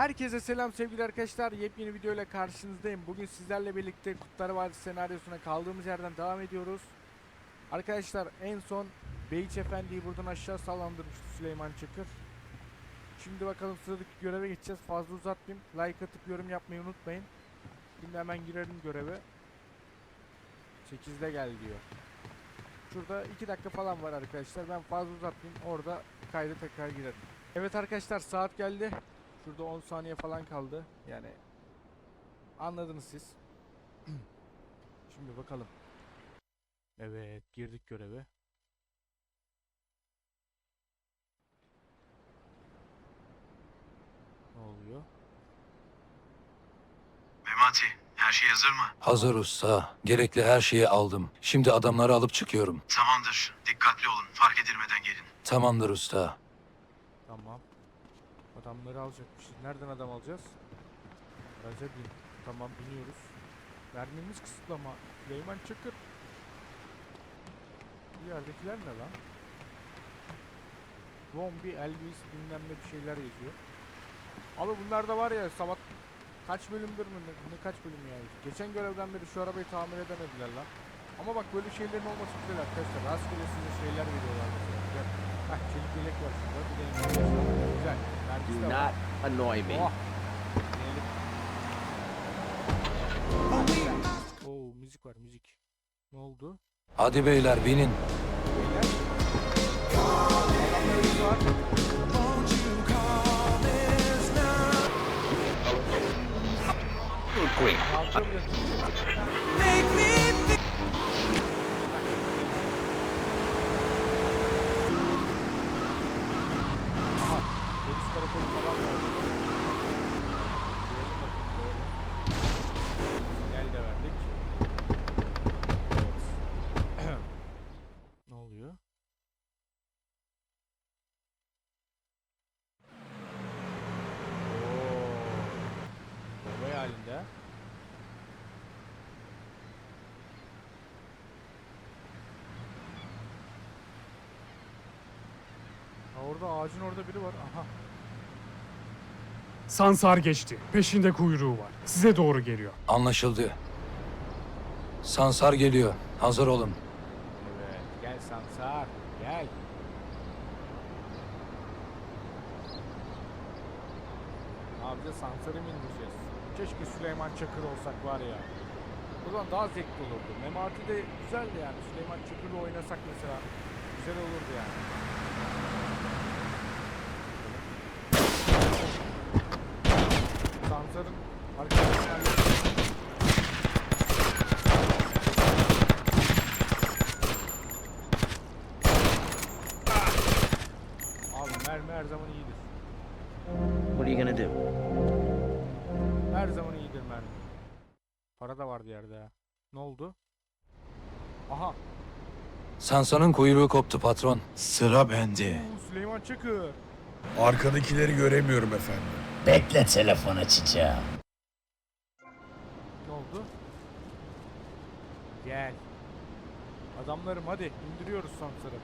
Herkese selam sevgili arkadaşlar. Yepyeni video ile karşınızdayım. Bugün sizlerle birlikte Kutlar Vadisi senaryosuna kaldığımız yerden devam ediyoruz. Arkadaşlar en son Beyiç Efendi'yi buradan aşağı sallandırmıştı Süleyman Çakır. Şimdi bakalım sıradaki göreve geçeceğiz. Fazla uzatmayayım. Like atıp yorum yapmayı unutmayın. Şimdi hemen girelim göreve. 8'de gel diyor. Şurada 2 dakika falan var arkadaşlar. Ben fazla uzatmayayım. Orada kayda tekrar girerim. Evet arkadaşlar saat geldi. Şurada 10 saniye falan kaldı. Yani anladınız siz. Şimdi bakalım. Evet girdik göreve. Ne oluyor? Memati, her şey hazır mı? Hazır usta. Gerekli her şeyi aldım. Şimdi adamları alıp çıkıyorum. Tamamdır. Dikkatli olun. Fark edilmeden gelin. Tamamdır usta. Tamam. Adamları alacakmışız. Nereden adam alacağız? Araca bin. Tamam biniyoruz. Vermemiz kısıtlama. Süleyman Çakır. Bu yerdekiler ne lan? Zombi, Elvis bilmem ne bir şeyler yazıyor. Abi bunlar da var ya sabah kaç bölümdür mü ne, ne kaç bölüm yani. Geçen görevden beri şu arabayı tamir edemediler lan. Ama bak böyle şeylerin olması güzel arkadaşlar. Rastgele size şeyler veriyorlar mesela. Çelik yelek var şurada. Bir de Do var. not annoy me. Oh. Oo müzik var müzik. Ne oldu? Hadi beyler binin. Beyler. Adamlarımız var. Ne polis karakolu falan var. Girelim bakayım böyle. Sinyal de verdik. Evet. ne oluyor? Oo. Olay halinde. Ha orada ağacın orada biri var. Aha. Sansar geçti. Peşinde kuyruğu var. Size doğru geliyor. Anlaşıldı. Sansar geliyor. Hazır olun. Evet. Gel Sansar. Gel. Yapacağız? Sansar'ı mı indireceğiz? Keşke Süleyman Çakır olsak var ya. O zaman daha zevkli olurdu. Memati de güzeldi yani. Süleyman Çakır'la oynasak mesela. Güzel olurdu yani. Sansar'ın arkadaşlarla Abi mermi her zaman iyidir. What are you gonna do? Her zaman iyidir mermi. Para da vardı yerde ya. Ne oldu? Aha. Sansar'ın kuyruğu koptu patron. Sıra bende. Oo, Süleyman Çakır. Arkadakileri göremiyorum efendim. Bekle telefon açacağım. Ne oldu? Gel. Adamlarım hadi indiriyoruz Sansar'ı.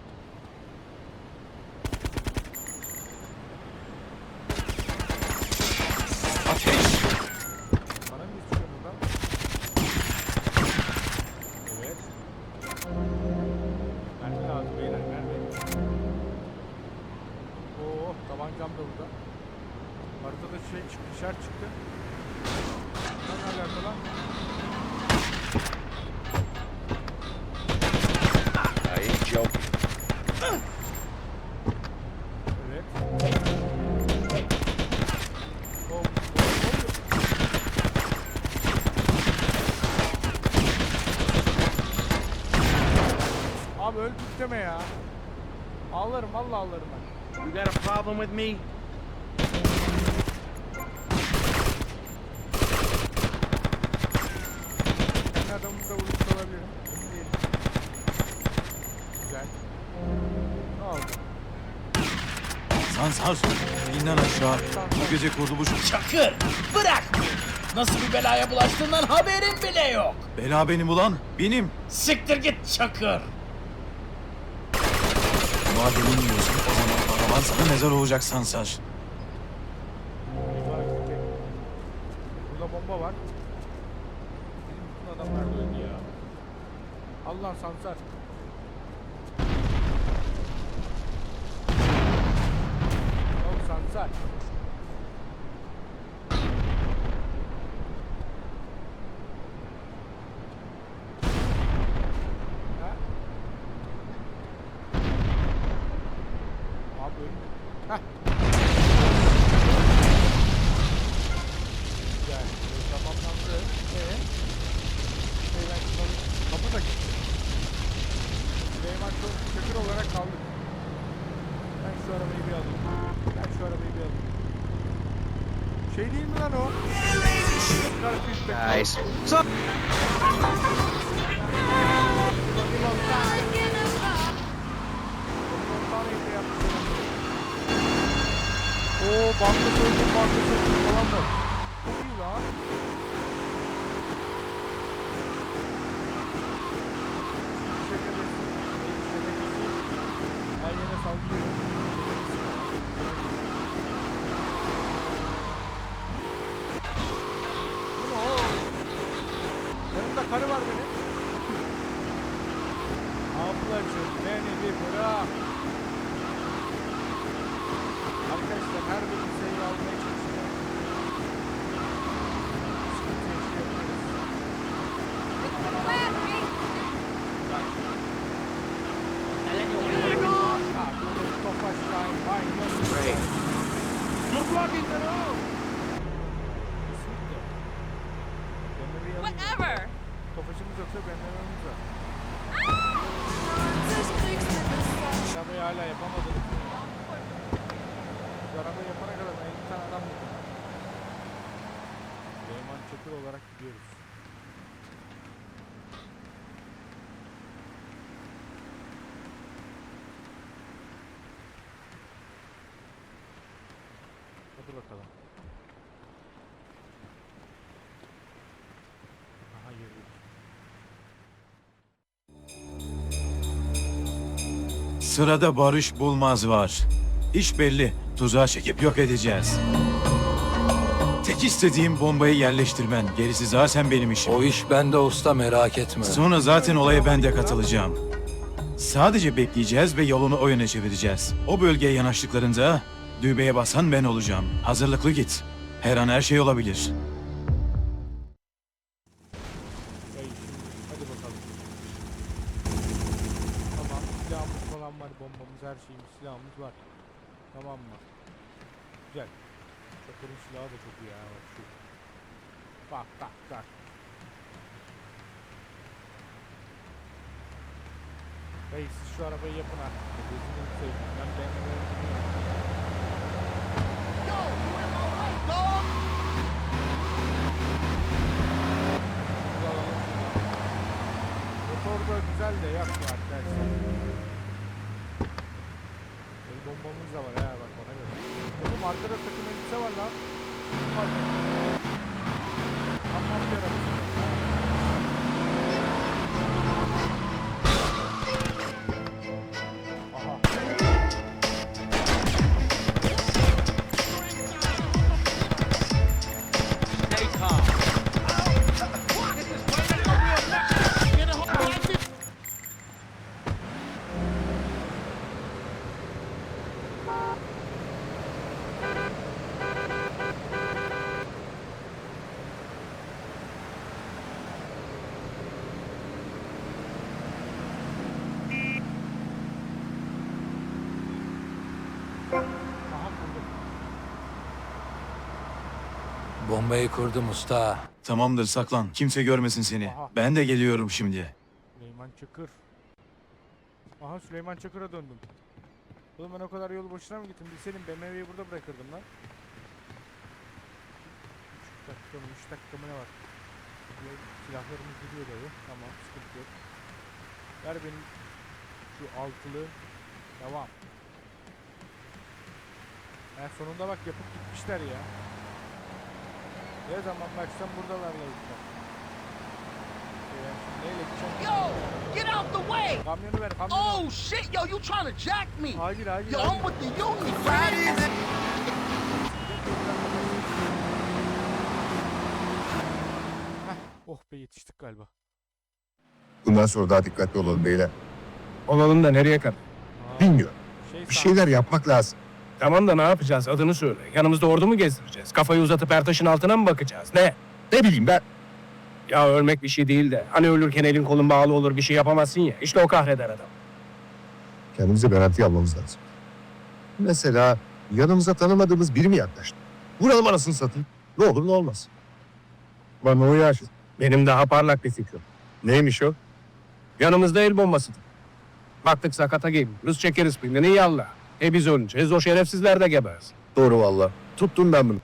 Burada. Haritada şey çıktı işaret çıktı. Ne alaka lan? I ain't joking. Abi öldük deme ya. Ağlarım valla ağlarım ben. You got a problem with me? Kendi adamımı da vurmuş olabilirim. Emin değilim. Güzel. Ne oldu? Sansar, inden aşağı. Bu gece kurtuluş. Çakır bırak! Nasıl bir belaya bulaştığından haberin bile yok. Bela benim ulan, benim. Siktir git Çakır. Madem araban sana mezar olacak Sansar. Burada bomba var. Bizim bütün adamlar da öldü ya. Allah sansar. Oğlum sansar. Heh. Güzel. Ee, Tamamlandı. Ee? Şeyler şunları kapı da gitti. Süleyman çok çakır olarak kaldık. Ben şu arabayı bir alayım. Ben şu arabayı bir alayım. Şey değil mi lan o? Karşı üstte. Guys. Oo banka soygun banka soygun falan var. Çok iyi lan. Teşekkür ederiz. Her yere sallıyor. Bu ne oğlum? Yanımda karı var benim. Ablacım beni bir bırak. Arkadaşlar her bir liseyi almaya çalışıyorum. Sıkıntı yaşayabiliriz. Ah, böyle topaçlayın, bayılın. Dur lan bizden o. Kesinlikle. Bende bir yanım yok. Whatever. Topaçımız yoksa benden yanımız var. Arabayı hala yapamadım. Şu arabayı yapana kadar ben 50 tane adam buldum. Süleyman Çakır olarak gidiyoruz. Hadi bakalım. Aha yürüdük. Sırada Barış Bulmaz var. İş belli. Tuzağa çekip yok edeceğiz. Tek istediğim bombayı yerleştirmen. Gerisi zaten benim işim. O iş bende usta merak etme. Sonra zaten olaya ben de katılacağım. Sadece bekleyeceğiz ve yolunu o yöne çevireceğiz. O bölgeye yanaştıklarında düğmeye basan ben olacağım. Hazırlıklı git. Her an her şey olabilir. Hey, hadi bakalım. Tamam, silahımız falan var, bombamız, her şeyimiz, silahımız var. Tamam mı? Güzel. Çakır'ın silahı da çok iyi ya, bak şu. Bak, siz şu arabayı yapın artık. Gözünü seveyim. Ben beğenmiyorum. Motor da güzel de yapma arkadaşlar. El bombamız da var ha bak ona göre. Oğlum arkada takım elbise var lan. Bak. Tamam bir arabası. Bombayı kurdum usta. Tamamdır saklan. Kimse görmesin seni. Aha. Ben de geliyorum şimdi. Süleyman Çakır. Aha Süleyman Çakır'a döndüm. Oğlum ben o kadar yolu boşuna mı gittim? Bilseydim BMW'yi burada bırakırdım lan. 3 dakika mı 3 dakika mı ne var? Silahlarımız gidiyor dayı. Tamam sıkıntı yok. Ver benim şu altılı. Devam. Ha, sonunda bak yapıp gitmişler ya. Ne zaman baksam buradalar lavuklar. Ee, neyle gideceğim? Yo, get out the way! Kamyonu ver kamyonu. Oh shit, yo, you trying to jack me? Hayır hayır. Yo. I'm with the union, man. Oh be yetiştik galiba. Bundan sonra daha dikkatli olalım beyler. Olalım da nereye kadar? Bilmiyorum. şey Bir şeyler yapmak lazım. Tamam da ne yapacağız adını söyle. Yanımızda ordu mu gezdireceğiz? Kafayı uzatıp Ertaş'ın altına mı bakacağız? Ne? Ne bileyim ben. Ya ölmek bir şey değil de. Hani ölürken elin kolun bağlı olur bir şey yapamazsın ya. İşte o kahreder adam. Kendimize garanti almamız lazım. Mesela yanımıza tanımadığımız biri mi yaklaştı? Vuralım anasını satayım. Ne olur ne olmaz. Bana o yaş. Benim daha parlak bir fikrim. Neymiş o? Yanımızda el bombasıdır. Baktık sakata geliyoruz çekeriz pilini yallah. E biz öleceğiz o şerefsizler de gebersin. Doğru valla. Tuttum ben bunu.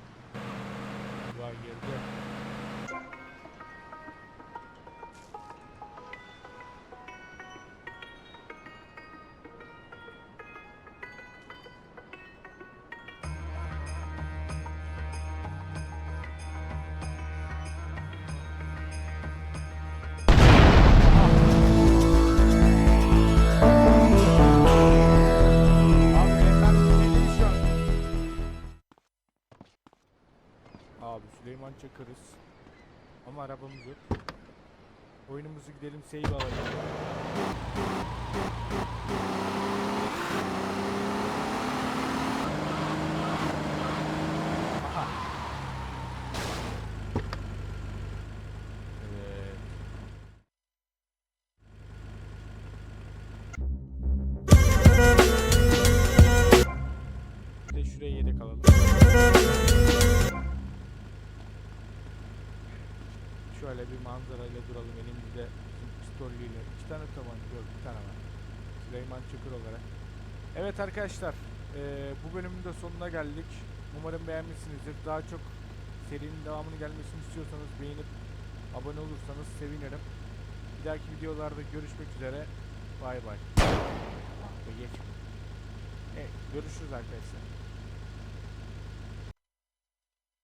Abi Süleyman Çakırız. Ama arabamız yok. Oyunumuzu gidelim save alalım. Şöyle bir manzarayla duralım elimizde bizim pistollüyle. İki tane tabanca yok bir tane var. Süleyman Çakır olarak. Evet arkadaşlar eee, bu bölümün de sonuna geldik. Umarım beğenmişsinizdir. Daha çok serinin devamını gelmesini istiyorsanız beğenip abone olursanız sevinirim. Bir dahaki videolarda görüşmek üzere. Bay bay. Geç. Evet, görüşürüz arkadaşlar.